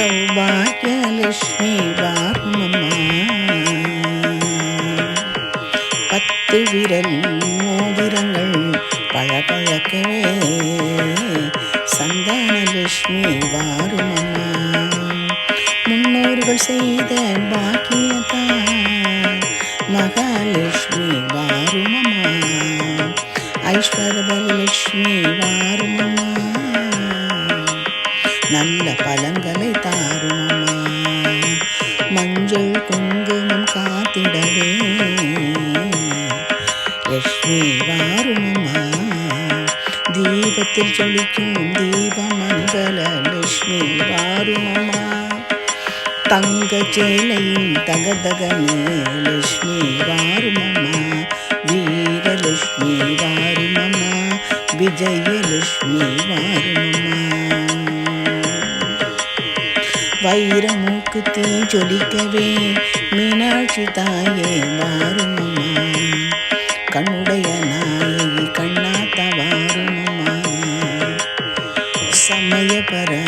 സൗഭാഗ്യലക്ഷ്മി വാഗ്മമ്മ പത്ത് വിരൽ മോതിരങ്ങൾ പഴപഴക്കവേ. സന്താനലക്ഷ്മി വാറുമമ്മ മുന്നൂറുകൾ ചെയ്ത ബാക്കിയത മഹാലക്ഷ്മി വാറുമമ്മ ഐശ്വര്യലക്ഷ്മി വാറുമമ്മ നല്ല പലങ്കല மஞ்சள் குங்குமம் காத்திடவே. லட்சுமி வாருமா தீபத்தில் ஜொலிக்கும் தீபமங்கல லட்சுமி வாருமா தங்க சேலையின் தகதகமே லட்சுமி வாருமம்மா வீரலட்சுமி வாருமம்மா விஜயலட்சுமி வாருமம்மா. வைரமூக்கு தீ ஜொலிக்கவே மீனாட்சி தாயே வாருமம்மா. கண்ணுடைய நாயகி கண்ணாத்த வாருமம்மா. சமயபர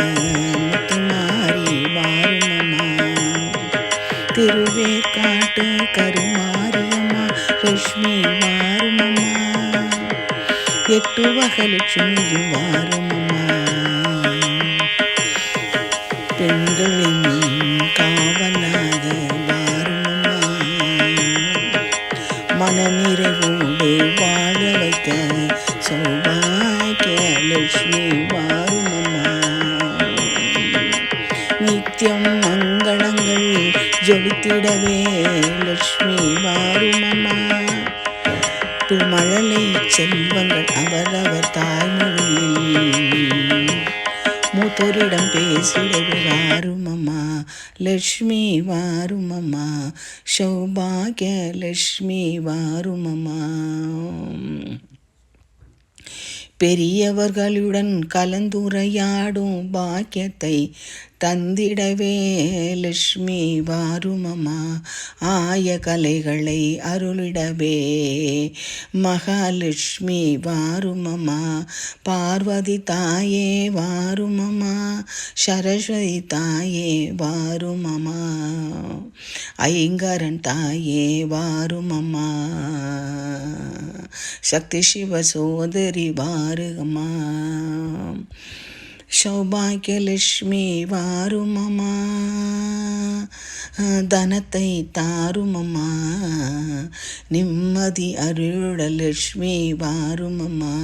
முத்துமாரி வாருமம்மா. திருவேற்காட்டு கருமாரியம்மா லட்சுமி வாருமம்மா. எட்டு வகலட்சுமியும் வாருமம்மா. வைக்க சௌபாக்கிய லட்சுமி வாருமம்மா நித்தியம் மங்களங்கள் ஜொலித்திடவே லட்சுமி வாருமம்மா மழலை செல்வங்கள் அவரவர் தாய்மொழியில் மூத்தோரிடம் பேசிடவே வாருமம்மா லக்ஷ்மி வாருமம்மா சௌபாகிய லக்ஷ்மி வாருமம்மா பெரியவர்களுடன் கலந்துரையாடும் பாக்கியத்தை தந்திடவே லட்சுமி வாருமமா ஆய கலைகளை அருளிடவே மகாலட்சுமி வாருமமா பார்வதி தாயே வாருமமா சரஸ்வதி தாயே வாருமமா ஐங்கரன் தாயே வாருமமா சக்தி சிவ சோதரி வாருகம்மா சௌபாகியலட்சுமி வாருமமா தனத்தை தாருமம்மா. நிம்மதி அருள லட்சுமி வாருமம்மா.